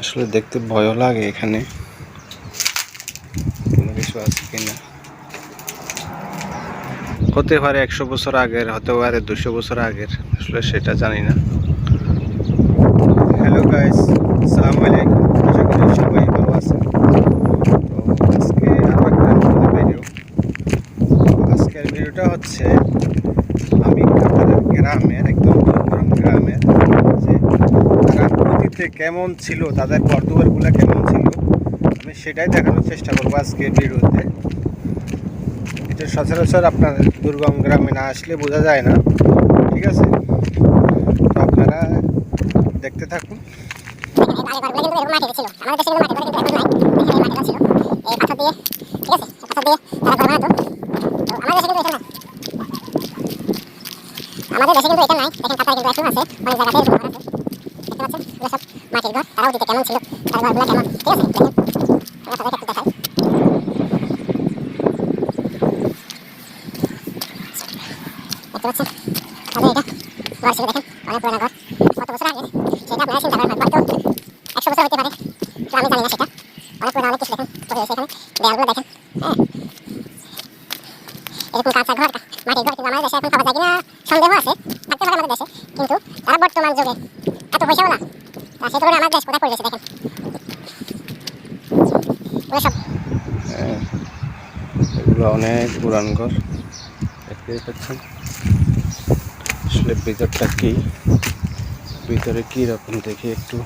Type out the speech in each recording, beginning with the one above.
আসলে দেখতে ভয়ও লাগে এখানে। কোনো কিছু আছে কিনা? হতে পারে একশো বছর আগের হতে পারে দুশো বছর আগের, আসলে সেটা জানি না। হ্যালো গাইস আসসালামু আজকে একটা ভিডিও আজকের ভিডিওটা হচ্ছে আমি আমাদের গ্রামের একদম গরম গ্রামের যে তারা অতীতে কেমন ছিল, তাদের ঘরদুয়ারগুলো কেমন ছিল, আমি সেটাই দেখানোর চেষ্টা করব আজকের ভিডিওতে এটা সচরাচর আপনার দুর্গম গ্রামে না আসলে বোঝা যায় না, ঠিক আছে? তো আপনারা দেখতে থাকুন। আমাদের দেশে কিন্তু এখন এখানে এটা নাই, দেখেন কাতার কিন্তু এখন আছে, অনেক জায়গাতে আছে। দেখতে পাচ্ছেন? মাটির ঘর তারা অতীতে কেমন ছিল? তার ঘরগুলো কেমন? ঠিক আছে দেখেন আমি আপনাদেরকে একটু দেখাই। দেখতে পাচ্ছেন? তাদের এটা ঘর ছিল দেখেন, অনেক পুরোনো ঘর। হ্যাঁ। কিন্তু তারা বর্তমান যুগে এত পয়সাও না তা সে তুলনায় আমার দেশ কোথায় পড়ে গেছে দেখেন এগুলো সব হ্যাঁ, এগুলো অনেক পুরান ঘর। দেখতেই পাচ্ছেন। আসলে ভিতরটা কি? ভিতরে কি রকম দেখি একটু।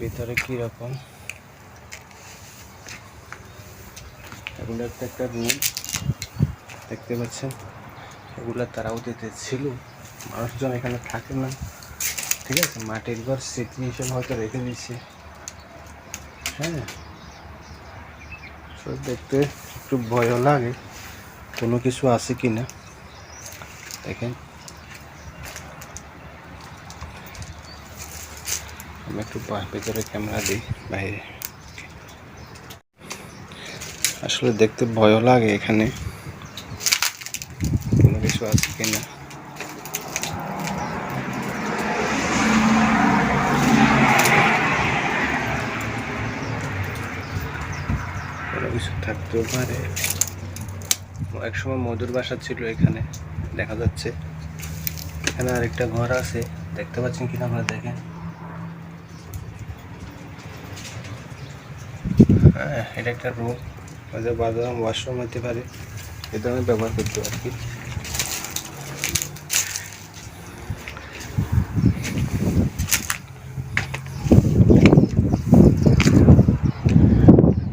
ভিতরে কি রকম? এগুলো একটা একটা রুম দেখতে পাচ্ছেন? এগুলো তারাও দিতে ছিল। মানুষজন এখানে থাকে না। ঠিক আছে? মাটির ঘর স্মৃতি হিসেবে হয়তো রেখে দিচ্ছে হ্যাঁ। দেখতে একটু ভয়ও লাগে। কোনো কিছু আছে কি না দেখেন। আমি একটু ভেতরে ক্যামেরা দিই, বাইরে। আসলে দেখতে ভয়ও লাগে এখানে। কোনো কিছু আছে কি না কোনো থাকতেও এক সময় মধুর বাসা ছিল এখানে, দেখা যাচ্ছে। এখানে আরেকটা ঘর আছে, দেখতে পাচ্ছেন কিনা আপনারা দেখেন? হ্যাঁ এটা একটা রুম আমাদের বাদাম ওয়াশরুম হতে পারে। এটা আমি ব্যবহার করতে আর কি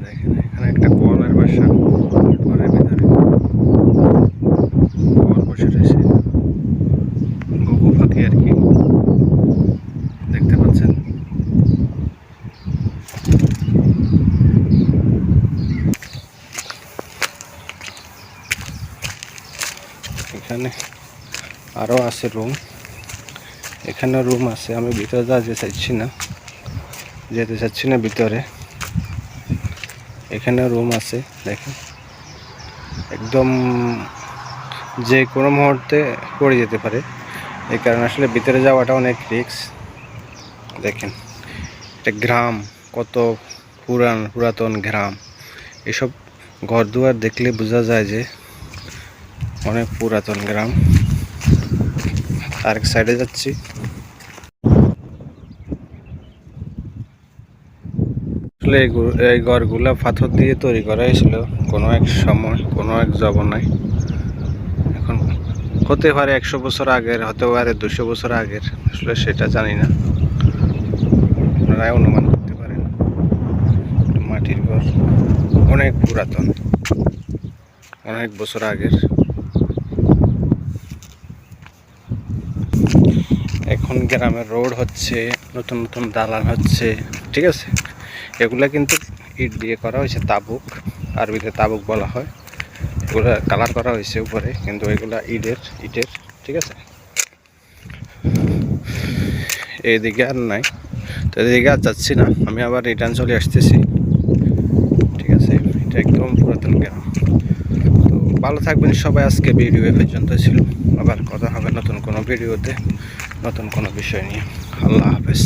দেখেন এখানে একটা কলার বাসা ঘরের ভিতরে কল বসে রয়েছে গগু পাখি আর কি দেখতে পাচ্ছেন এখানে আরও আছে রুম এখানে রুম আছে, আমি ভিতরে যেতে চাইছি না, যেতে চাচ্ছি না ভিতরে। এখানে রুম আছে, দেখেন। একদম যে কোনো মুহূর্তে পড়ে যেতে পারে। এই কারণে আসলে ভিতরে যাওয়াটা অনেক রিস্ক দেখেন এটা গ্রাম, কত পুরান, পুরাতন গ্রাম। এসব ঘর দুয়ার দেখলে বোঝা যায় যে অনেক পুরাতন গ্রাম। আরেক সাইডে যাচ্ছি। আসলে এই গু- এই ঘরগুলা পাথর দিয়ে তৈরি করা হয়েছিল। কোনো এক সময়, কোনো এক জমানায়। এখন হতে পারে একশো বছর আগের হতে পারে দুশো বছর আগের। আসলে সেটা জানি না। আপনারাই অনুমান করতে পারেন। মাটির ঘর অনেক পুরাতন। অনেক বছর আগের এখন গ্রামের রোড হচ্ছে, নতুন নতুন দালান হচ্ছে, ঠিক আছে? এগুলা কিন্তু ইট দিয়ে করা হয়েছে তাবুক, আরবিতে তাবুক বলা হয়। এগুলো কালার করা হয়েছে উপরে, কিন্তু এগুলা ইটের ইটের, ঠিক আছে? এইদিকে আর নাই। তো এদিকে আর যাচ্ছি না, আমি আবার রিটার্ন চলে আসতেছি। ঠিক আছে? এটা একদম পুরাতন গ্রাম। তো ভালো থাকবেন সবাই, আজকে ভিডিও পর্যন্ত ছিল। আবার কথা হবে নতুন কোনো ভিডিওতে নতুন কোনো বিষয় নিয়ে। আল্লাহ হাফেজ।